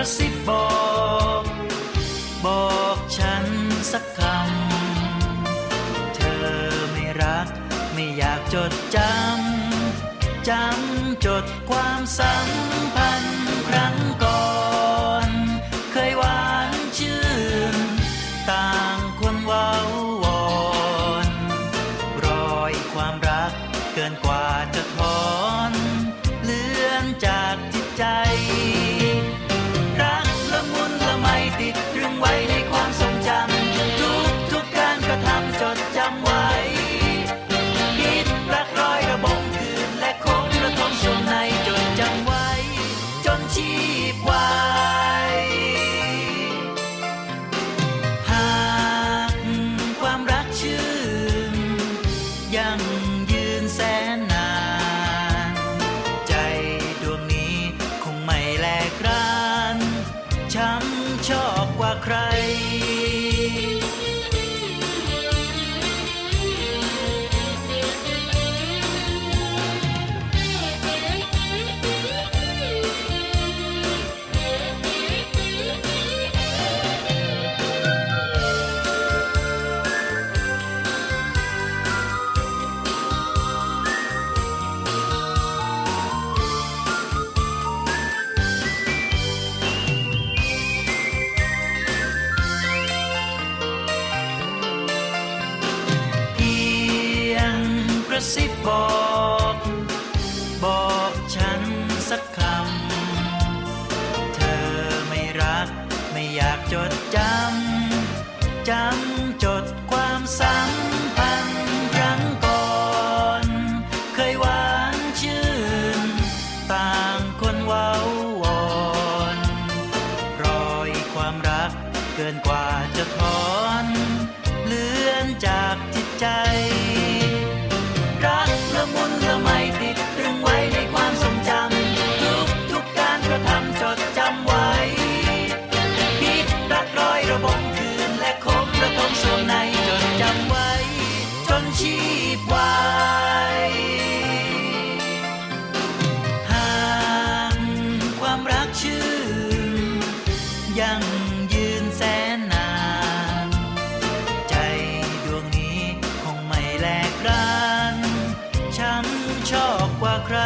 ระซิบบอก บอกฉันสักคำ เธอไม่รักไม่อยากจดจำ จำจดความสัมพันธ์ครั้ง 잠 ระซิบบอก บอกฉันสักคำ เธอไม่รักไม่อยากจดจำ จำจดความสัมพันธ์ครั้งก่อน เคยหวานชื่น ต่างคนเว้าวอนรอยความรักเกินกว่าจะถอน เลือนจากจิตใจ ชอบกว่าใคร